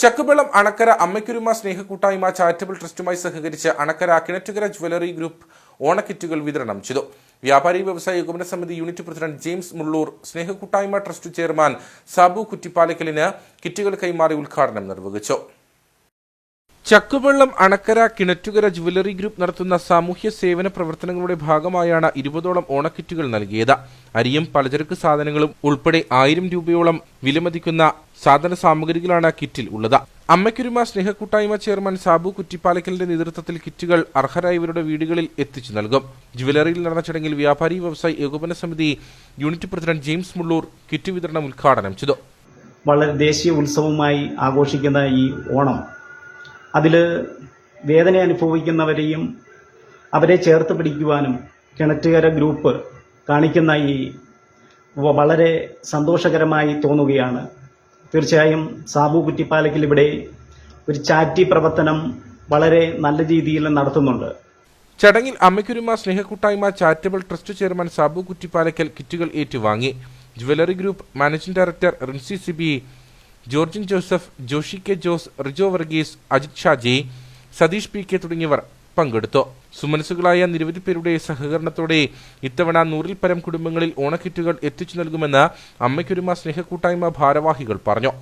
ചക്കുവെള്ളം Anakkara അമ്മയ്ക്കുരുമ Snehakkoottayma charitable ട്രസ്റ്റുമായി സഹകരിച്ച് Anakkara Kinattukara jewellery group ഓണക്കിറ്റുകൾ വിതരണം ചെയ്തു. വ്യാപാരി വ്യവസായ ഏകോപന സമിതി unit president James Mullur Snehakkoottayma trust chairman Sabu കുറ്റിപ്പാലക്കലിന് കിറ്റുകൾ കൈമാറി ഉദ്ഘാടനം നിർവഹിച്ചു. ചക്കുവെള്ളം അണക്കര കിണറ്റുകര ജുവലറി ഗ്രൂപ്പ് നടത്തുന്ന സാമൂഹ്യ സേവന പ്രവർത്തനങ്ങളുടെ ഭാഗമായാണ് ഇരുപതോളം ഓണക്കിറ്റുകൾ നൽകിയത്. അരിയും പലചരക്ക് സാധനങ്ങളും ഉൾപ്പെടെ ആയിരം രൂപയോളം വിലമതിക്കുന്ന സാധന സാമഗ്രികളാണ് കിറ്റിൽ ഉള്ളത്. അമ്മയ്ക്കുരുമ സ്നേഹക്കൂട്ടായ്മ ചെയർമാൻ സാബു കുറ്റിപ്പാലക്കലിന്റെ നേതൃത്വത്തിൽ കിറ്റുകൾ അർഹരായവരുടെ വീടുകളിൽ എത്തിച്ചു നൽകും. ജുവലറിയിൽ നടന്ന ചടങ്ങിൽ വ്യാപാരി വ്യവസായി ഏകോപന സമിതി unit president James Mullur kit വിതരണം ഉദ്ഘാടനം ചെയ്തു. വളരെ ദേശീയ ഉത്സവമായി ആഘോഷിക്കുന്ന ഈ ഓണം അതിൽ വേദന അനുഭവിക്കുന്നവരെയും അവരെ ചേർത്ത് പിടിക്കുവാനും കിണറ്റുകര ഗ്രൂപ്പ് കാണിക്കുന്ന ഈ വളരെ സന്തോഷകരമായി തോന്നുകയാണ്. തീർച്ചയായും സാബു കുറ്റിപ്പാലക്കിൽ ഇവിടെ ഒരു ചാറ്റി പ്രവർത്തനം വളരെ നല്ല രീതിയിൽ നടത്തുന്നുണ്ട്. ചടങ്ങിൽ അമ്മയ്ക്കുരുമ Snehakkoottayma Charitable Trust chairman Sabu Kuttippalakkal കിറ്റുകൾ ഏറ്റുവാങ്ങി. Jewellery Group managing director Rincy Siby Georgin Joseph Joshy K Jose Rijo Varghese Ajith Shaji Satheesh P K തുടങ്ങിയവർ പങ്കെടുത്തു. സുമനസുകളായ നിരവധി പേരുടെ സഹകരണത്തോടെ ഇത്തവണ നൂറിൽ പരം കുടുംബങ്ങളിൽ ഓണക്കിറ്റുകൾ എത്തിച്ചു നൽകുമെന്ന് അമ്മയ്ക്കൊരുമ സ്നേഹക്കൂട്ടായ്മ ഭാരവാഹികൾ പറഞ്ഞു.